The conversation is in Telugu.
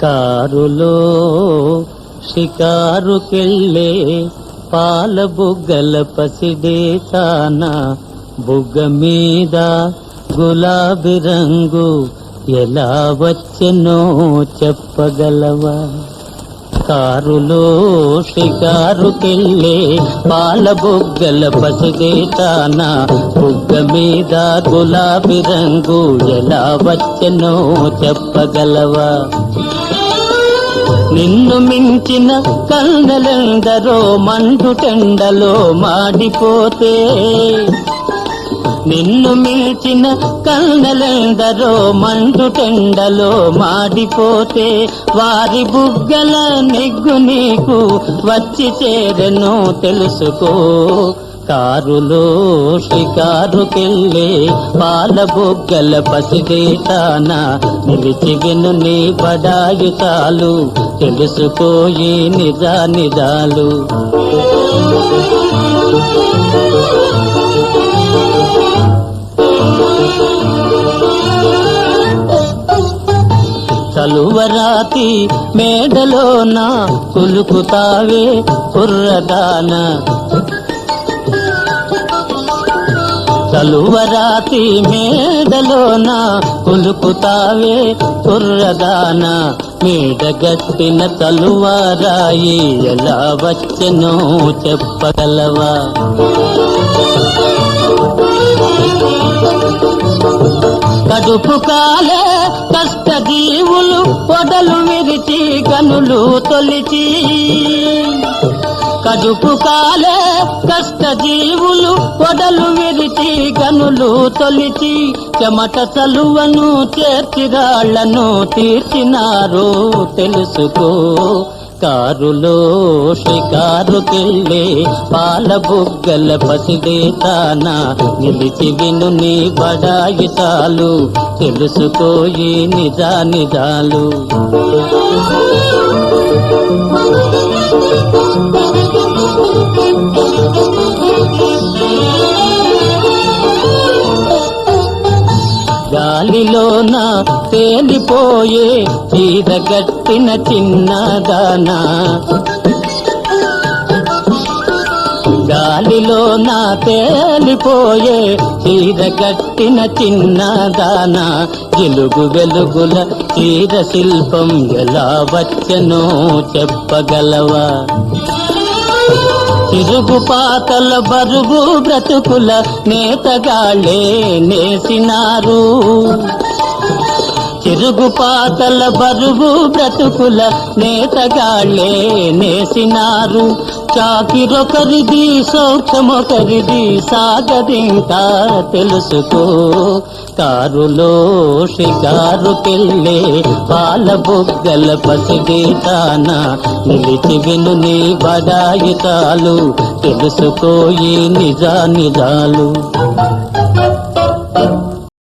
కారులో షికారుకెళ్ళే పాల బుగ్గల పసిదేతానా బుగ్గ మీద గులాబీ రంగు ఎలా వచ్చెనో చెప్పగలవా? కారులో షికారుకెళ్ళే పాల బుగ్గల పసిడేతాన బుగ్గ మీద గులాబీ రంగు ఎలా వచ్చెనో చెప్పగలవా? నిన్ను మించిన కన్నెలెందరో మండుటెండలో మాడిపోతే. నిన్ను మించిన కన్నెలెందరో మండుటెండలో మాడిపోతే. వారి బుగ్గల నిగ్గు నీకు వచ్చి చేరెను తెలుసుకో. కారులో షికారుకెళ్ళే పాల బొగ్గల పసిదేతాన నిలిచి విను నీ బడాయి చాలు తెలుసుకోయి నిజా నిజాలు. చలువరాతి మేడలోన కులుకుతావే కుర్రదాన. చలువరాతి మేడలోన కులుకుతావే కుర్రదాన మేడగట్టిన తలువారాయి ఎలా వచ్చెనో చెప్పగలవా? కడుపు కాలే కష్టజీవులు పొడలు విరిచి కనులు తొలిచి కడుపు కాలే కష్ట జీవులు పొడలు విరిచి గనులు తొలిచి చెమట చలువను చేర్చిరాళ్ళను తీర్చినారు తెలుసుకో. కారులో షికారుకెళ్ళే పాల బుగ్గల పసిదేతాన నిలిచి విను నీ బడాయి చాలు. తెలుసుకోయి నిజా నిజాలు గాలిలోన తేలిపోయే చీరగట్టిన చిన్నదానా నా తేలిపోయే చిన్న చిన్నదానా గిలుగు వెలుగుల చీర శిల్పం ఎలా వచ్చనో చెప్పగలవా? తిరుగు పాతల బరుగు బ్రతుకుల నేతగాళ్ళే నేసినారు. తిరుగు పాతల బరువు బ్రతుకుల నేతగాళ్ళే నేసినారు. చాకిరొకరిది సౌఖ్యమొకరిది సాగదింకా తెలుసుకో. కారులో షికారుకెళ్ళే పాల బుగ్గల పసిడేతాన నిలిచి విను నీ బడాయి చాలు తెలుసుకోయి నిజా నిజాలు